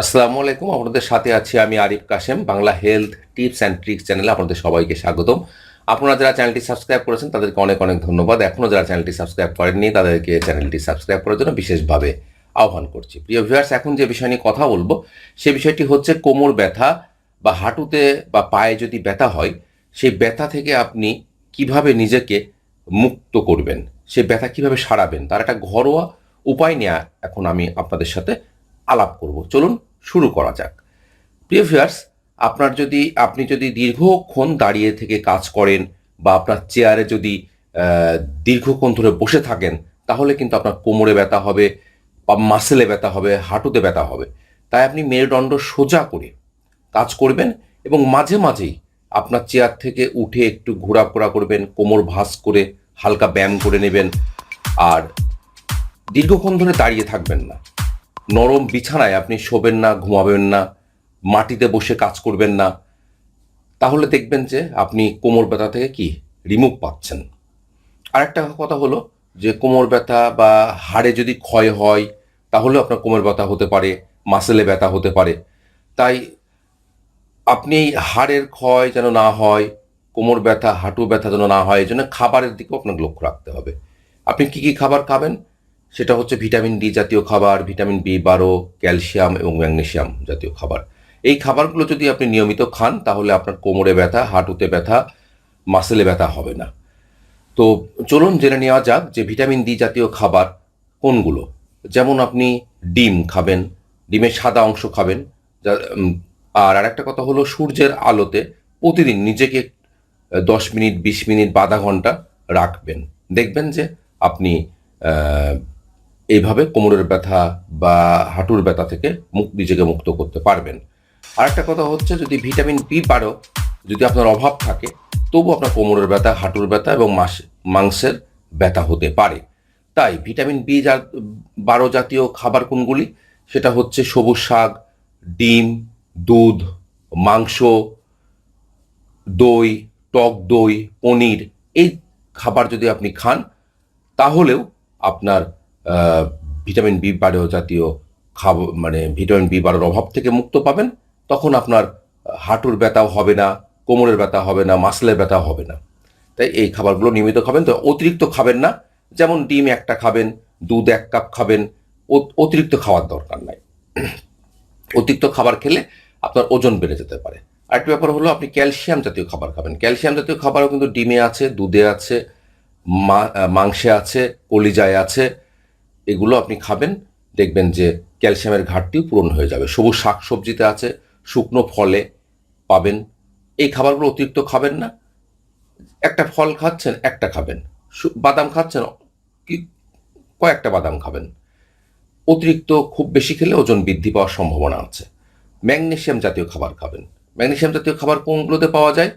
আসসালামু আলাইকুম, আপনাদের সাথে আছি আমি Arif Kashem, Bangla health tips and tricks চ্যানেলে আপনাদের সবাইকে স্বাগতম। আপনারা যারা চ্যানেলটি সাবস্ক্রাইব করেছেন, তাদেরকে অনেক অনেক ধন্যবাদ। এখনও যারা চ্যানেলটি সাবস্ক্রাইব করেননি, তাদেরকে চ্যানেলটি সাবস্ক্রাইব করার জন্য বিশেষভাবে আহ্বান করছি। প্রিয় ভিউয়ার্স, এখন যে বিষয় নিয়ে কথা বলব, সে বিষয়টি হচ্ছে কোমর ব্যথা বা হাঁটুতে বা পায়ে যদি ব্যথা হয়, সেই ব্যথা থেকে আপনি কীভাবে নিজেকে মুক্ত করবেন? সেই ব্যথা কীভাবে সারাবেন? তার একটা ঘরোয়া উপায় নেওয়া এখন আমি আপনাদের সাথে আলাপ করব। চলুন শুরু করা যাক। প্রিয় ভিউয়ার্স আপনার যদি, আপনি যদি দীর্ঘক্ষণ দাঁড়িয়ে থেকে কাজ করেন বা আপনার চেয়ারে যদি দীর্ঘক্ষণ ধরে বসে থাকেন, তাহলে কিন্তু আপনার কোমরে ব্যথা হবে, বা মাসেলে ব্যথা হবে, হাঁটুতে ব্যথা হবে। তাই আপনি মেরুদণ্ড সোজা করে কাজ করবেন এবং মাঝে মাঝেই আপনার চেয়ার থেকে উঠে একটু ঘোরাফোরা করবেন, কোমর ভাস করে হালকা ব্যায়াম করে নেবেন, আর দীর্ঘক্ষণ ধরে দাঁড়িয়ে থাকবেন না। নরম বিছানায় আপনি শোবেন না, ঘুমাবেন না, মাটিতে বসে কাজ করবেন না, তাহলে দেখবেন যে আপনি কোমর ব্যথা থেকে কি? রিমুভ পাচ্ছেন। আরেকটা কথা হলো যে কোমর ব্যথা বা হাড়ে যদি ক্ষয় হয় তাহলেও আপনার কোমর ব্যথা হতে পারে, মাসেলে ব্যথা হতে পারে। তাই আপনি হাড়ের ক্ষয় যেন না হয়, কোমর ব্যথা, হাঁটু ব্যথা যেন না হয় এই জন্য খাবারের দিকেও আপনাকে লক্ষ্য রাখতে হবে। আপনি কি কি খাবার খাবেন? সেটা হচ্ছে ভিটামিন ডি জাতীয় খাবার, ভিটামিন বি বারো, ক্যালসিয়াম এবং ম্যাগনেশিয়াম জাতীয় খাবার। এই খাবারগুলো যদি আপনি নিয়মিত খান, তাহলে আপনার কোমরে ব্যথা, হাঁটুতে ব্যথা, মাসেলে ব্যথা হবে না। তো চলুন জেনে নেওয়া যাক যে ভিটামিন ডি জাতীয় খাবার কোনগুলো। যেমন আপনি ডিম খাবেন, ডিমের সাদা অংশ খাবেন আর আরেকটা কথা হলো সূর্যের আলোতে প্রতিদিন নিজেকে দশ মিনিট, বিশ মিনিট, বা আধা ঘণ্টা রাখবেন। দেখবেন যে আপনি এইভাবে কোমরের ব্যথা বা হাঁটুর ব্যথা থেকে মুখ নিজেকে মুক্ত করতে পারবেন। আরেকটা কথা হচ্ছে যদি ভিটামিন বি বারো যদি আপনার অভাব থাকে, তবু আপনার কোমরের ব্যথা, হাঁটুর ব্যথা এবং মাস, মাংসের ব্যথা হতে পারে। তাই ভিটামিন বি যা বারো জাতীয় খাবার কোনগুলি? সেটা হচ্ছে সবুজ শাক, ডিম, দুধ, মাংস, দই, টক দই, পনির, এই খাবার যদি আপনি খান, তাহলেও আপনার ভিটামিন বি বারো জাতীয় খাব মানে ভিটামিন বি বারোর অভাব থেকে মুক্ত পাবেন, তখন আপনার হাঁটুর ব্যথাও হবে না, কোমরের ব্যথা হবে না, মাসলের ব্যথা হবে না। তাই এই খাবারগুলো নিয়মিত খাবেন, তো অতিরিক্ত খাবেন না, যেমন ডিম একটা খাবেন, দুধ এক কাপ খাবেন অতিরিক্ত খাওয়ার দরকার নাই। অতিরিক্ত খাবার খেলে আপনার ওজন বেড়ে যেতে পারে। আরেকটি ব্যাপার হলো, আপনি ক্যালসিয়াম জাতীয় খাবার খাবেন। ক্যালসিয়াম জাতীয় খাবারও কিন্তু ডিমে আছে, দুধে আছে মাংসে আছে, কলিজায় আছে এগুলো আপনি খাবেন, দেখবেন যে ক্যালসিয়ামের ঘাটতিও পূরণ হয়ে যাবে। সবুজ শাক সবজিতে আছে, শুকনো ফলে পাবেন। এই খাবারগুলো অতিরিক্ত খাবেন না। একটা ফল খাচ্ছেন, একটা খাবেন। বাদাম খাচ্ছেন, কি, কয়েকটা বাদাম খাবেন। অতিরিক্ত খুব বেশি খেলে ওজন বৃদ্ধি পাওয়ার সম্ভাবনা আছে। ম্যাগনেশিয়াম জাতীয় খাবার খাবেন। ম্যাগনেশিয়াম জাতীয় খাবার কোনগুলোতে পাওয়া যায়?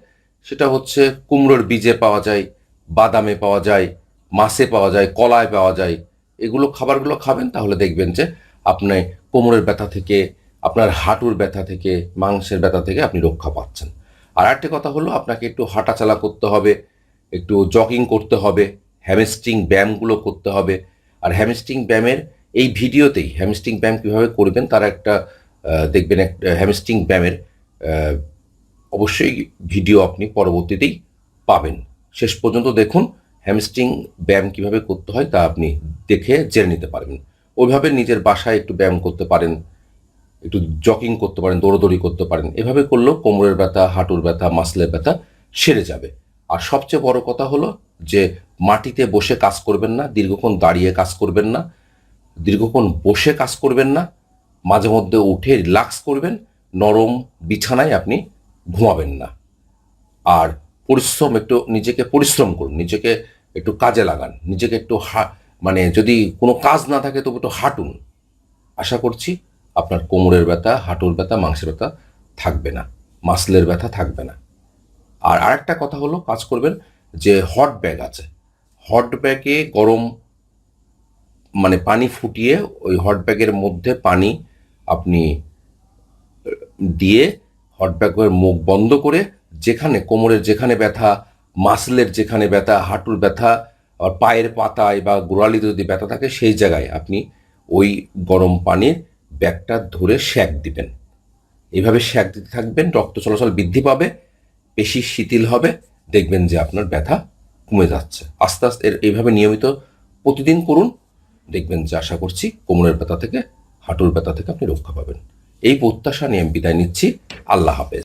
সেটা হচ্ছে কুমড়োর বীজে পাওয়া যায়, বাদামে পাওয়া যায়, মাছে পাওয়া যায়, কলায় পাওয়া যায় এগুলো খাবারগুলো খাবেন, তাহলে দেখবেন যে আপনি কোমরের ব্যথা থেকে, আপনার হাঁটুর ব্যথা থেকে, মাংসের ব্যথা থেকে আপনি রক্ষা পাচ্ছেন। আর একটা কথা হলো, আপনাকে একটু হাঁটাচালা করতে হবে, একটু জগিং করতে হবে হ্যামস্ট্রিং ব্যায়ামগুলো করতে হবে। আর হ্যামস্ট্রিং ব্যায়ামের এই ভিডিওতেই হ্যামস্ট্রিং ব্যায়াম কীভাবে করবেন, তার একটা দেখবেন একটা হ্যামস্ট্রিং ব্যায়ামের অবশ্যই ভিডিও আপনি পরবর্তীতেই পাবেন। শেষ পর্যন্ত দেখুন হ্যামস্ট্রিং ব্যায়াম কীভাবে করতে হয় তা আপনি দেখে জেনে নিতে পারবেন। ওইভাবে নিজের বাসায় একটু ব্যায়াম করতে পারেন, একটু জকিং করতে পারেন, দৌড়দৌড়ি করতে পারেন। এভাবে করলেও কোমরের ব্যথা, হাঁটুর ব্যথা মাসলের ব্যথা সেরে যাবে। আর সবচেয়ে বড় কথা হলো যে মাটিতে বসে কাজ করবেন না, দীর্ঘক্ষণ দাঁড়িয়ে কাজ করবেন না, দীর্ঘক্ষণ বসে কাজ করবেন না, মাঝে মধ্যে উঠে রিল্যাক্স করবেন, নরম বিছানায় আপনি ঘুমাবেন না। আর পরিশ্রম, একটু নিজেকে পরিশ্রম করুন, নিজেকে একটু কাজে লাগান। নিজেকে একটু হা মানে যদি কোনো কাজ না থাকে তবু একটু হাঁটুন। আশা করছি আপনার কোমরের ব্যথা, হাঁটুর ব্যথা, মাংসের ব্যথা থাকবে না। মাসলের ব্যথা থাকবে না। আর আরেকটা কথা হলো, কাজ করবেন যে হট ব্যাগ আছে। হট ব্যাগে গরম মানে পানি ফুটিয়ে ওই হট ব্যাগের মধ্যে পানি আপনি দিয়ে হট ব্যাগের মুখ বন্ধ করে যেখানে কোমরের যেখানে ব্যথা মাসলের যেখানে ব্যথা, হাঁটুর ব্যথা আর পায়ের পাতায় বা গোড়ালিতে যদি ব্যথা থাকে, সেই জায়গায় আপনি ওই গরম পানির ব্যাগটা ধরে শ্যাক দিবেন। এইভাবে শ্যাক দিতে থাকবেন, রক্ত চলাচল বৃদ্ধি পাবে, পেশি শিথিল হবে, দেখবেন যে আপনার ব্যথা কমে যাচ্ছে। আস্তে আস্তে এইভাবে নিয়মিত প্রতিদিন করুন, দেখবেন যে আশা করছি কোমরের ব্যথা থেকে, হাঁটুর ব্যথা থেকে আপনি রক্ষা পাবেন। এই প্রত্যাশা নিয়ে আমি বিদায় নিচ্ছি। আল্লাহ হাফেজ।